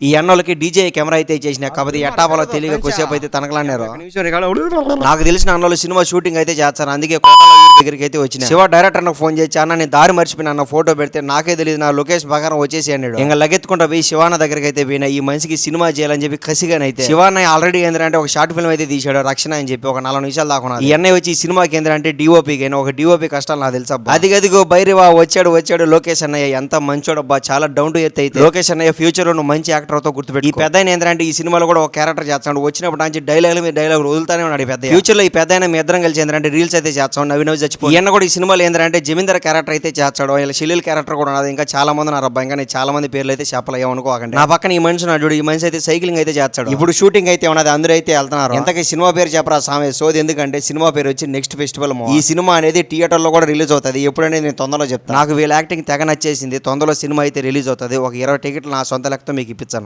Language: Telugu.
ఈ అన్నోళ్ళకి డీజే కెమెరా అయితే చేసిన కాబట్టి ఎట్టాపాలో తెలియక కొద్దిసేపు అయితే తనకలాన్నారు నాకు తెలిసిన అన్నోళ్ళు సినిమా షూటింగ్ అయితే చేస్తారు. అందుకే దగ్గరికి అయితే వచ్చిన. శివ డైరెక్టర్ నాకు ఫోన్ చేసి అన్న నేను దారి మర్చిపోయిన అన్న ఫోటో పెడితే నాకే తెలియదు నా లొకేషన్ ప్రకారం వచ్చేసి అన్నాడు. ఇంకా లగెత్తుకుంటా పోయి శివాన దగ్గరికి అయితే పోయినా ఈ మనిషికి సినిమా చేయాలని చెప్పి కసిగానైతే శివాన్న ఆల్రెడీ ఏంటంటే ఒక షార్ట్ ఫిల్మ్ అయితే తీశాడు రక్షణ అని చెప్పి ఒక నలభై నిమిషాలు దాకా ఈ అన్నయ్య వచ్చి ఈ సినిమాకి ఏంటంటే డిఓపి అయినా ఒక డిఓపి కష్టాలు నాకు తెలుసా అది గదిగో బైరివా వచ్చాడు వచ్చాడు లోకేష్ అన్నయ్య ఎంత మంచోడబ్బా చాలా డౌన్ టు ఎత్ అయితే. లోకేష్ అన్నయ్య ఫ్యూచర్లో మంచి యాక్టర్ తో గుర్తుపెట్టి ఈ పెద్ద ఏంటంటే ఈ సినిమాలో కూడా ఒక క్యారెక్టర్ చేస్తాడు. వచ్చినప్పుడు నుంచి డైలాగులు మీద డైలాగ్ వదులుతానే ఉన్నాడు ఈ పెద్ద ఫ్యూచర్లో ఈ పెద్ద మీ ఇద్దరం కలిసి ఏంటంటే రీల్స్ అయితే చేస్తాం నవ్వి నవ్వి చచ్చిపో ఈయన కూడా ఈ సినిమాలో ఏంటంటే జమీందర్ క్యారెక్టర్ అయితే చేస్తాడు. ఇలా షిలీల్ క్యారెక్టర్ కూడా ఉన్నది. ఇంకా చాలా మంది ఉన్నారు. అబ్బాయి ఇంకా నేను చాలా మంది పేర్లు అయితే చెప్పలేము అనుకోకండి నా పక్కన ఈ మనిషి ఉన్నాడు చూడు. ఈ మనిషి అయితే సైక్లింగ్ అయితే చేస్తాడు. ఇప్పుడు షూటింగ్ అయితే ఉన్నది అందరూ అయితే వెళ్తున్నారు. ఎంతకీ సినిమా పేరు చెప్పరా సామె సోది ఎందుకంటే సినిమా పేరు వచ్చి నెక్స్ట్ ఫెస్టివల్ ఈ సినిమా అనేది థియేటర్లో కూడా రిలీజ్ అవుతుంది. ఎప్పుడనేది నేను తొందరలో చెప్తాను నాకు వీళ్ళ యాక్టింగ్ తెగ నచ్చేసింది. తొందరలో సినిమా అయితే రిలీజ్ అవుతుంది. ఒక ఇరవై టికెట్లు నా సొంత లెక్కతో మీకు ఇప్పించాలి